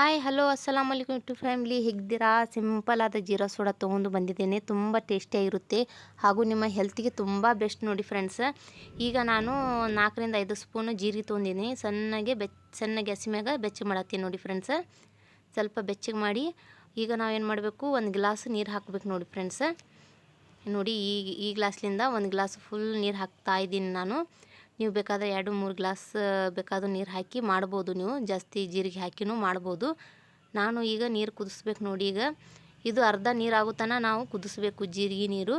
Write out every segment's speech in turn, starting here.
Hi hello ಅಸ್ಸಲಾಮ್ ಅಲೈಕುಮ್ to family ಹೇಗಿದ್ದೀರಾ? ಸಿಂಪಲ್ ಆದ ಜೀರಾ ಸೋಡಾ ತೊಗೊಂಡು ಬಂದಿದ್ದೇನೆ. ತುಂಬ ಟೇಸ್ಟಿಯಾಗಿರುತ್ತೆ ಹಾಗೂ ನಿಮ್ಮ ಹೆಲ್ತಿಗೆ ತುಂಬ ಬೆಸ್ಟ್ ನೋಡಿ ಫ್ರೆಂಡ್ಸ್ ಈಗ ನಾನು ನಾಲ್ಕರಿಂದ ಐದು ಸ್ಪೂನು ಜೀರಿಗೆ ತೊಗೊಂಡಿದ್ದೀನಿ. ಸಣ್ಣಗೆ ಬೆಚ್ ಸಣ್ಣಗೆ ಹಸಿಮ್ಯಾಗ ಬೆಚ್ಚಗೆ ಮಾಡತ್ತೀನಿ ನೋಡಿ ಫ್ರೆಂಡ್ಸ್ ಸ್ವಲ್ಪ ಬೆಚ್ಚಗೆ ಮಾಡಿ, ಈಗ ನಾವೇನು ಮಾಡಬೇಕು? ಒಂದು ಗ್ಲಾಸ್ ನೀರು ಹಾಕಬೇಕು ನೋಡಿ ಫ್ರೆಂಡ್ಸ್ ನೋಡಿ, ಈ ಈ ಗ್ಲಾಸ್ಲಿಂದ ಒಂದು ಗ್ಲಾಸ್ ಫುಲ್ ನೀರು ಹಾಕ್ತಾ ಇದ್ದೀನಿ ನಾನು. ನೀವು ಬೇಕಾದರೆ ಎರಡು, ಮೂರು ಗ್ಲಾಸ್ ಬೇಕಾದರೂ ನೀರು ಹಾಕಿ ಮಾಡ್ಬೋದು ನೀವು. ಜಾಸ್ತಿ ಜೀರಿಗೆ ಹಾಕಿನೂ ಮಾಡ್ಬೋದು. ನಾನು ಈಗ ನೀರು ಕುದಿಸ್ಬೇಕು ನೋಡಿ ಈಗ. ಇದು ಅರ್ಧ ನೀರು ನಾವು ಕುದಿಸ್ಬೇಕು ಜೀರಿಗೆ ನೀರು.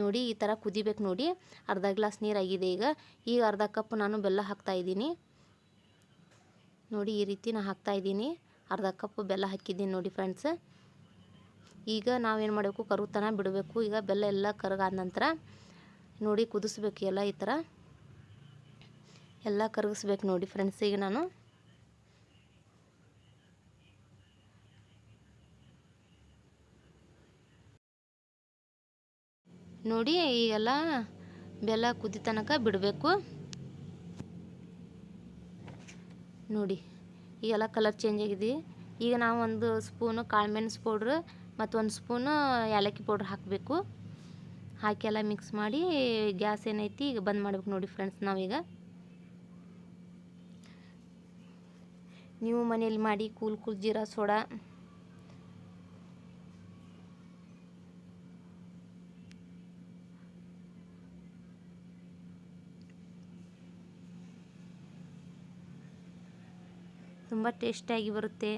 ನೋಡಿ, ಈ ಥರ ಕುದಿಬೇಕು ನೋಡಿ. ಅರ್ಧ ಗ್ಲಾಸ್ ನೀರಾಗಿದೆ ಈಗ. ಈಗ ಅರ್ಧ ಕಪ್ ನಾನು ಬೆಲ್ಲ ಹಾಕ್ತಾಯಿದ್ದೀನಿ ನೋಡಿ, ಈ ರೀತಿ ನಾನು ಹಾಕ್ತಾಯಿದ್ದೀನಿ ಅರ್ಧ ಕಪ್ ಬೆಲ್ಲ ಹಾಕಿದ್ದೀನಿ ನೋಡಿ ಫ್ರೆಂಡ್ಸ್. ಈಗ ನಾವೇನು ಮಾಡಬೇಕು? ಕರುತನ ಬಿಡಬೇಕು. ಈಗ ಬೆಲ್ಲ ಎಲ್ಲ ಕರಗಾದ ನಂತರ ನೋಡಿ ಕುದಿಸ್ಬೇಕು, ಎಲ್ಲ ಈ ಥರ. ಎಲ್ಲ ಕರಗಿಸ್ಬೇಕು ನೋಡಿ ಫ್ರೆಂಡ್ಸಿಗೆ ನಾನು. ನೋಡಿ ಈಗೆಲ್ಲ ಬೆಲ್ಲ ಕುದಿ ತನಕ ಬಿಡಬೇಕು. ನೋಡಿ, ಈಗೆಲ್ಲ ಕಲರ್ ಚೇಂಜ್ ಆಗಿದೆ. ಈಗ ನಾವು ಒಂದು ಸ್ಪೂನು ಕಾಳುಮೆಣಸು ಪೌಡ್ರ್ ಮತ್ತು ಒಂದು ಸ್ಪೂನು ಏಲಕ್ಕಿ ಪೌಡ್ರ್ ಹಾಕಬೇಕು. ಹಾಕಿ ಎಲ್ಲ ಮಿಕ್ಸ್ ಮಾಡಿ ಗ್ಯಾಸ್ ಏನೈತಿ ಈಗ ಬಂದ್ ಮಾಡ್ಬೇಕು ನೋಡಿ ಫ್ರೆಂಡ್ಸ್ ನಾವೀಗ. ನೀವು ಮನೇಲಿ ಮಾಡಿ ಕೂಲ್ ಕೂಲ್ ಜೀರಾ ಸೋಡಾ. ತುಂಬ ಟೇಸ್ಟಿಯಾಗಿ ಬರುತ್ತೆ.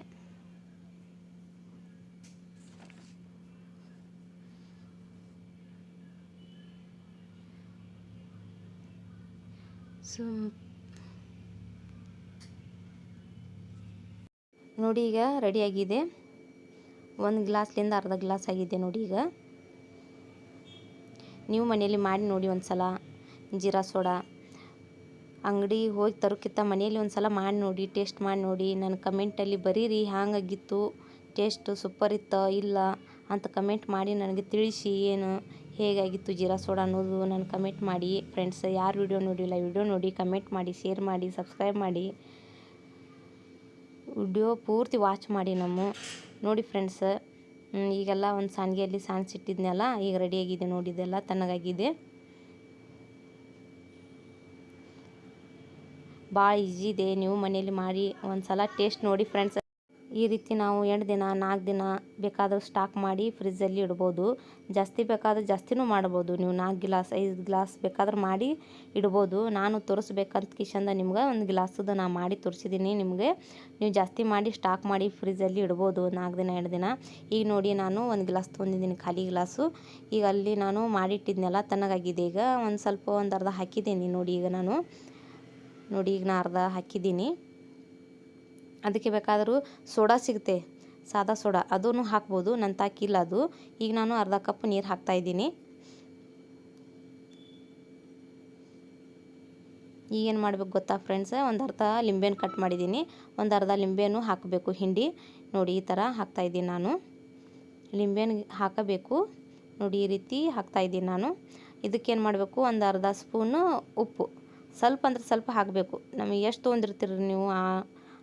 ಸೊ ನೋಡಿ ಈಗ ರೆಡಿಯಾಗಿದೆ ಒಂದು ಗ್ಲಾಸ್ಲಿಂದ ಅರ್ಧ ಗ್ಲಾಸ್ ಆಗಿದೆ ನೋಡಿ ಈಗ. ನೀವು ಮನೆಯಲ್ಲಿ ಮಾಡಿ ನೋಡಿ ಒಂದು ಸಲ ಜೀರಾ ಸೋಡಾ. ಅಂಗಡಿ ಹೋಗಿ ತರೋಕ್ಕಿಂತ ಮನೆಯಲ್ಲಿ ಒಂದು ಸಲ ಮಾಡಿ ನೋಡಿ ಟೇಸ್ಟ್ ಮಾಡಿ ನೋಡಿ. ನನ್ನ ಕಮೆಂಟಲ್ಲಿ ಬರೀರಿ, ಹ್ಯಾಂಗಾಗಿತ್ತು? ಟೇಸ್ಟು ಸೂಪರ್ ಇತ್ತ, ಇಲ್ಲ? ಅಂತ ಕಮೆಂಟ್ ಮಾಡಿ ನನಗೆ ತಿಳಿಸಿ ಏನು? ಹೇಗಾಗಿತ್ತು ಜೀರಾ ಸೋಡಾ ಅನ್ನೋದು ನಾನು ಕಮೆಂಟ್ ಮಾಡಿ. ಫ್ರೆಂಡ್ಸ್ ಯಾರು ವಿಡಿಯೋ ನೋಡಿಲ್ಲ ವಿಡಿಯೋ ನೋಡಿ ಕಮೆಂಟ್ ಮಾಡಿ ಶೇರ್ ಮಾಡಿ ಸಬ್ಸ್ಕ್ರೈಬ್ ಮಾಡಿ. ವಿಡಿಯೋ ಪೂರ್ತಿ ವಾಚ್ ಮಾಡಿ ನಮ್ಮ. ನೋಡಿ ಫ್ರೆಂಡ್ಸ್ ಈಗೆಲ್ಲ ಒಂದು ಸಾಣಿಗೆಯಲ್ಲಿ ಇಟ್ಟಿದ್ನಲ್ಲ, ಈಗ ರೆಡಿಯಾಗಿದೆ ನೋಡಿದೆಲ್ಲ ತಣ್ಣಗಾಗಿದೆ. ಭಾಳ ಈಜಿ ಇದೆ, ನೀವು ಮನೆಯಲ್ಲಿ ಮಾಡಿ ಒಂದು ಸಲ ಟೇಸ್ಟ್ ನೋಡಿ ಫ್ರೆಂಡ್ಸ್ ಈ ರೀತಿ ನಾವು ಎಂಟು ದಿನ, ನಾಲ್ಕು ದಿನ ಬೇಕಾದರೂ ಸ್ಟಾಕ್ ಮಾಡಿ ಫ್ರಿಜ್ಜಲ್ಲಿ ಇಡ್ಬೋದು. ಜಾಸ್ತಿ ಬೇಕಾದ್ರೆ ಜಾಸ್ತಿನೂ ಮಾಡ್ಬೋದು. ನೀವು ನಾಲ್ಕು ಗ್ಲಾಸ್, ಐದು ಗ್ಲಾಸ್ ಬೇಕಾದ್ರೆ ಮಾಡಿ ಇಡ್ಬೋದು. ನಾನು ತೋರಿಸ್ಬೇಕಂತ ಕಿಶಂದ ನಿಮ್ಗೆ ಒಂದು ಗ್ಲಾಸದ ನಾನು ಮಾಡಿ ತೋರಿಸಿದ್ದೀನಿ ನಿಮಗೆ. ನೀವು ಜಾಸ್ತಿ ಮಾಡಿ ಸ್ಟಾಕ್ ಮಾಡಿ ಫ್ರಿಜ್ಜಲ್ಲಿ ಇಡ್ಬೋದು ನಾಲ್ಕು ದಿನ, ಎರಡು ದಿನ. ಈಗ ನೋಡಿ ನಾನು ಒಂದು ಗ್ಲಾಸ್ ತೊಗೊಂಡಿದ್ದೀನಿ, ಖಾಲಿ ಗ್ಲಾಸು. ಈಗ ಅಲ್ಲಿ ನಾನು ಮಾಡಿಟ್ಟಿದ್ನೆಲ್ಲ ತಣ್ಣಗಾಗಿದೆ. ಈಗ ಒಂದು ಸ್ವಲ್ಪ ಒಂದು ಅರ್ಧ ಹಾಕಿದ್ದೀನಿ ನೋಡಿ ಈಗ ನಾನು. ನೋಡಿ ಈಗ ನಾನು ಅರ್ಧ ಹಾಕಿದ್ದೀನಿ. ಅದಕ್ಕೆ ಬೇಕಾದರೂ ಸೋಡಾ ಸಿಗುತ್ತೆ. ಸಾದಾ ಸೋಡಾ. ಅದೂ ಹಾಕ್ಬೋದು. ನನ್ನ ತಾಕಿಲ್ಲ ಅದು. ಈಗ ನಾನು ಅರ್ಧ ಕಪ್ ನೀರು ಹಾಕ್ತಾಯಿದ್ದೀನಿ ಈಗೇನು ಮಾಡಬೇಕು ಗೊತ್ತಾ ಫ್ರೆಂಡ್ಸ್ ಒಂದು ಅರ್ಧ ಲಿಂಬೆನ ಕಟ್ ಮಾಡಿದ್ದೀನಿ. ಒಂದು ಅರ್ಧ ಲಿಂಬೆನೂ ಹಾಕಬೇಕು. ಹಿಂಡಿ. ನೋಡಿ, ಈ ಥರ ಹಾಕ್ತಾಯಿದ್ದೀನಿ ನಾನು. ಲಿಂಬೆನ ಹಾಕಬೇಕು. ನೋಡಿ, ಈ ರೀತಿ ಹಾಕ್ತಾಯಿದ್ದೀನಿ ನಾನು. ಇದಕ್ಕೇನು ಮಾಡಬೇಕು? ಒಂದು ಅರ್ಧ ಸ್ಪೂನು ಉಪ್ಪು. ಸ್ವಲ್ಪ ಅಂದ್ರೆ ಸ್ವಲ್ಪ ಹಾಕಬೇಕು. ನಮಗೆ ಎಷ್ಟು ತೊಗೊಂಡಿರ್ತೀರಿ ನೀವು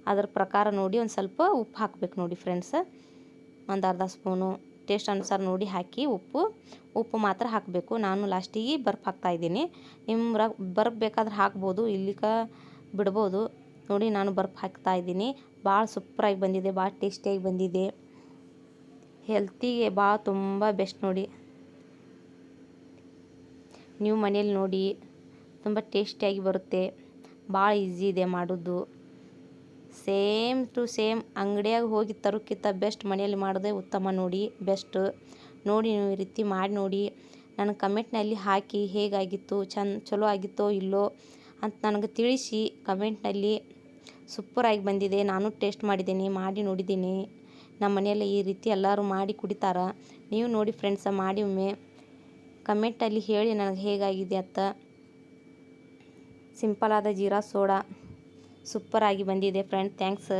ಅದರ ಪ್ರಕಾರ ನೋಡಿ ಒಂದು ಸ್ವಲ್ಪ ಉಪ್ಪು ಹಾಕ್ಬೇಕು ನೋಡಿ ಫ್ರೆಂಡ್ಸ್ ಒಂದು ಅರ್ಧ ಸ್ಪೂನು ಟೇಸ್ಟ್ ಅನುಸಾರ ನೋಡಿ ಹಾಕಿ ಉಪ್ಪು. ಉಪ್ಪು ಮಾತ್ರ ಹಾಕಬೇಕು. ನಾನು ಲಾಸ್ಟಿಗೆ ಬರ್ಫ್ ಹಾಕ್ತಾಯಿದ್ದೀನಿ ನಿಮ್ಮ ಬರ್ಫ್ ಬೇಕಾದ್ರೆ ಹಾಕ್ಬೋದು, ಇಲ್ಲಿಕ ಬಿಡ್ಬೋದು. ನೋಡಿ ನಾನು ಬರ್ಫ್ ಹಾಕ್ತಾಯಿದ್ದೀನಿ ಭಾಳ ಸೂಪರಾಗಿ ಬಂದಿದೆ ಭಾಳ ಟೇಸ್ಟಿಯಾಗಿ ಬಂದಿದೆ. ಹೆಲ್ತಿಗೆ ಭಾಳ ತುಂಬ ಬೆಸ್ಟ್ ನೋಡಿ. ನೀವು ಮನೇಲಿ ನೋಡಿ, ತುಂಬ ಟೇಸ್ಟಿಯಾಗಿ ಬರುತ್ತೆ. ಭಾಳ ಈಸಿ ಇದೆ ಮಾಡೋದು. ಸೇಮ್ ಟು ಸೇಮ್ ಅಂಗಡಿಯಾಗ ಹೋಗಿ ತರೋಕ್ಕಿಂತ ಬೆಸ್ಟ್ ಮನೆಯಲ್ಲಿ ಮಾಡೋದೇ ಉತ್ತಮ ನೋಡಿ, ಬೆಸ್ಟ್. ನೋಡಿ ನೀವು ಈ ರೀತಿ ಮಾಡಿ ನೋಡಿ. ನನ್ನ ಕಮೆಂಟ್ನಲ್ಲಿ ಹಾಕಿ ಹೇಗಾಗಿತ್ತು, ಚಂದ, ಚಲೋ ಆಗಿತ್ತೋ ಇಲ್ಲೋ ಅಂತ ನನಗೆ ತಿಳಿಸಿ ಕಮೆಂಟ್ನಲ್ಲಿ. ಸೂಪರಾಗಿ ಬಂದಿದೆ, ನಾನು ಟೇಸ್ಟ್ ಮಾಡಿದ್ದೀನಿ, ಮಾಡಿ ನೋಡಿದ್ದೀನಿ. ನಮ್ಮ ಮನೆಯಲ್ಲಿ ಈ ರೀತಿ ಎಲ್ಲರೂ ಮಾಡಿ ಕುಡಿತಾರ. ನೀವು ನೋಡಿ ಫ್ರೆಂಡ್ಸ, ಮಾಡಿ ಒಮ್ಮೆ. ಕಮೆಂಟಲ್ಲಿ ಹೇಳಿ ನನಗೆ ಹೇಗಾಗಿದೆ ಅಂತ ಸಿಂಪಲಾದ ಜೀರಾ ಸೋಡಾ. ಸೂಪರಾಗಿ ಬಂದಿದೆ ಫ್ರೆಂಡ್ ಥ್ಯಾಂಕ್ಸ್